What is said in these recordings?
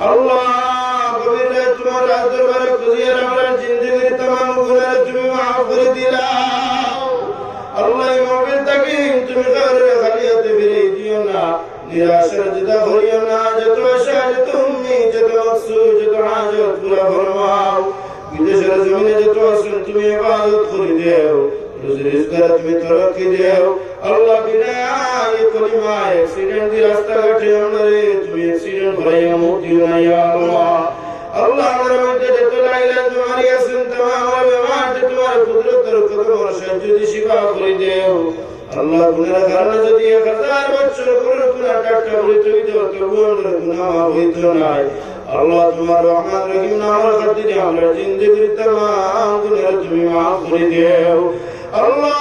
আল্লাহ গভীর রাত তোমার রাত দরবারে খুঁজিয়ে আমরা জিন্দগির तमाम গুনাহ তুমি মাফ করে দিলাও আল্লাহ এই মবিল তাকে তুমি ঘরে খালিয়াতে ফিরে দিও না নিরাশার জুদা হইও না যত আশা যত উম্মিদ যত মকসুদ যত হাজত পুরা ফরমাও বিদেশের জমিনে যত আসুন তুমি ইবাদত করে দেও রুজিরিজকার আল্লাহ অ্যাক্সিডেন্ট দি রাস্তা ঘাটে আমরে তুমি অ্যাক্সিডেন্ট করাইয়া মুক্তি বানাইয়া তোমার আমার বেমারতে তোমার কুদরতের করে দেও আল্লাহ গুনার যদি 1000 বছর করে গুনাহ তো তবু আল্লাহ তোমার রহমান রহিম নামের খাতিরে আমরা জিন্দেগির তমাম তুমি মাফ করে দেও আল্লাহ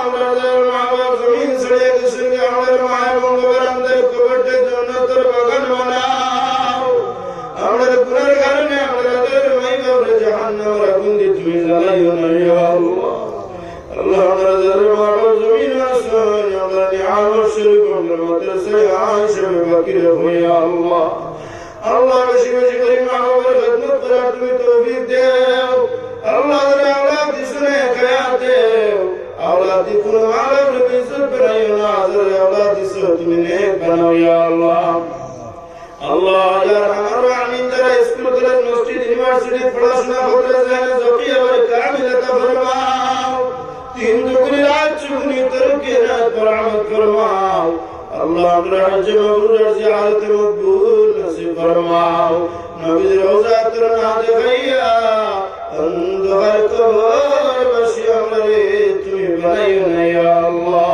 আমাদের মা বাবা জমিন ছেড়ে গেছে আমাদের মায়ের বঙ্গবের আমাদের কবরটা জান্নাতের বাগান বানাও আমাদের গুনার কারণে আমাদের মাই বাবা জাহান্নামের আগুন দিয়ে তুমি জ্বালাইও না ইয়া আল্লাহ আল্লাহ আমাদের মা বাবা জমিন আসন আমরা নিয়ামত শুরু করলে মাদ্রাসায় আয়েশা বাকির হইয়া আল্লাহ আল্লাহ বেশি বেশি করে মা বাবার খেদমত করার নেক বানাও ইয়া আল্লাহ আল্লাহ ইয়া রহমান রাহিম যারা স্কুল কলেজ মসজিদ ইউনিভার্সিটি পড়াশোনা করতে যায় জকি আবার কামিলাতা ফরমাও তিন দুগুনি রাত চুগুনি তরুকে রাত বরামত ফরমাও আল্লাহ আমরা হজ মবরুর জিয়ারত মকবুল নসিব ফরমাও নবী রওজা তোর না দেখাইয়া অন্ধকার কবর বসি আমরে তুমি বানাইও না ইয়া আল্লাহ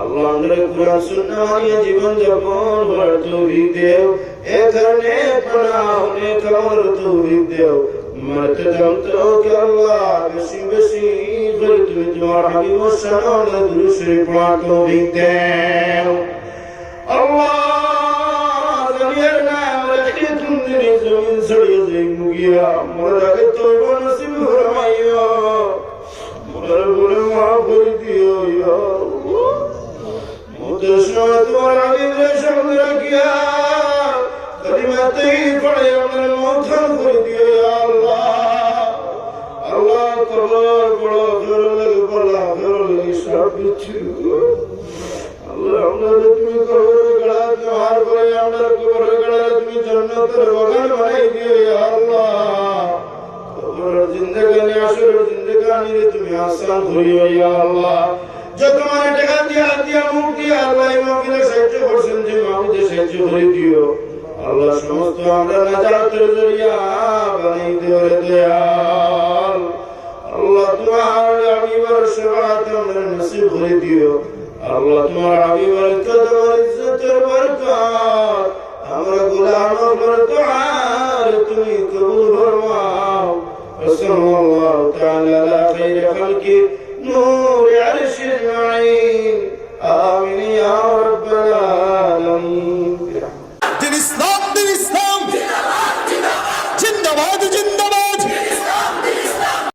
আল্লাহ আমাদের কোরআন সুন্নাহ মানিয়ে জীবন যাপন করার তৌফিক দেও। এ কারণে পানাহ নে কামর তৌফিক দেও। মরতে জানতো কে আল্লাহ বেশি বেশি করে তুমি তোমার হাবিব সামনে দুরুশে পড়া তৌফিক দেও। আল্লাহ দুনিয়ার নাম রাখে তুমি জমিন ছড়িয়ে যাই মুগিয়া। মোর আগে তো নসিব ফরমাইও মোর গুণে মাফ করে দিও, ইয়া সময় তোমার হাবিবের সামনে রাখিয়া কলিমাতেই পড়ে আমাদের মথন করে দিও আল্লাহ আল্লাহ কবর বড় ফেরো লাগে বলা ফেরো লাগে সব কিছু আল্লাহ আমাদের তুমি কবরের গড়া তোমার করে আমরা কবরের গড়া তুমি জান্নাতের বাগান বানাই দিও আল্লাহ কবর জিন্দেগানি আসর জিন্দেগানি তুমি আসান করিও আল্লাহ যত মানে টাকা দিয়া দিয়া মুখ দিয়া আল্লাহ ইমামিনে সাহায্য করছেন যে মাহমুদে সাহায্য করে দিও আল্লাহ সমস্ত আমরা নাজাতের জরিয়া বানাই দিও রে দয়াল আল্লাহ তোমার আমিবার সেবাত আমরা নসিব করে দিও আল্লাহ তোমার আমিবার কদর ইজ্জতের বরকত আমরা গোলাম বরকত আর তুমি কবুল ফরমাও وصلى الله تعالى على خير خلقه نور عرش اجمعين آمين يا رب العالمين